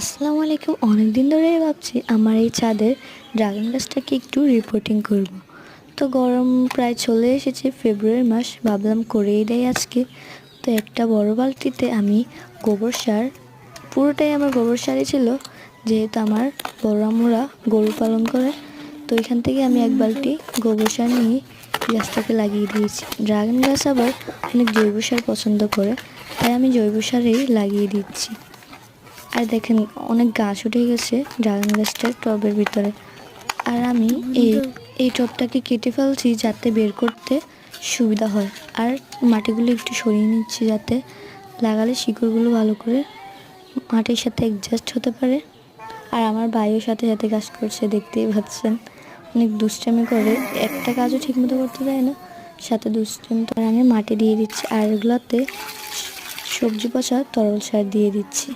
আসসালামু আলাইকুম। অনেক দিন ধরেই ভাবছি আমার এই ছাদের ড্রাগন গাছটাকে একটু রিপোর্টিং করব। তো গরম প্রায় চলে এসেছে ফেব্রুয়ারি মাস, ভাবলাম করেই দেয় আজকে। তো একটা বড় বালতিতে আমি গোবর সার, পুরোটাই আমার গোবর সারই ছিল, যেহেতু আমার বড় আমরা গরু পালন করে। তো এখান থেকে আমি এক বালতি গোবর সার নিয়ে গাছটাকে লাগিয়ে দিয়েছি। ড্রাগন গাছ আবার অনেক জৈব সার পছন্দ করে, তাই আমি জৈব সারেই লাগিয়ে দিচ্ছি। আর দেখেন অনেক গাছ উঠে গেছে ড্রাগন গাছটার টবের ভিতরে। আর আমি এই এই টবটাকে কেটে ফেলছি যাতে বের করতে সুবিধা হয়। আর মাটিগুলো একটু সরিয়ে নিচ্ছি যাতে লাগালে শিকড়গুলো ভালো করে মাটির সাথে অ্যাডজাস্ট হতে পারে। আর আমার ভাইও সাথে সাথে কাজ করছে, দেখতেই পাচ্ছেন। অনেক দুষ্টামি করে। একটা কাজও ঠিকমতো করতে দেয় না। সাথে দুষ্টামি তো আমি মাটি দিয়ে দিচ্ছি। আর এগুলোতে সবজি পচা তরল সার দিয়ে দিচ্ছি।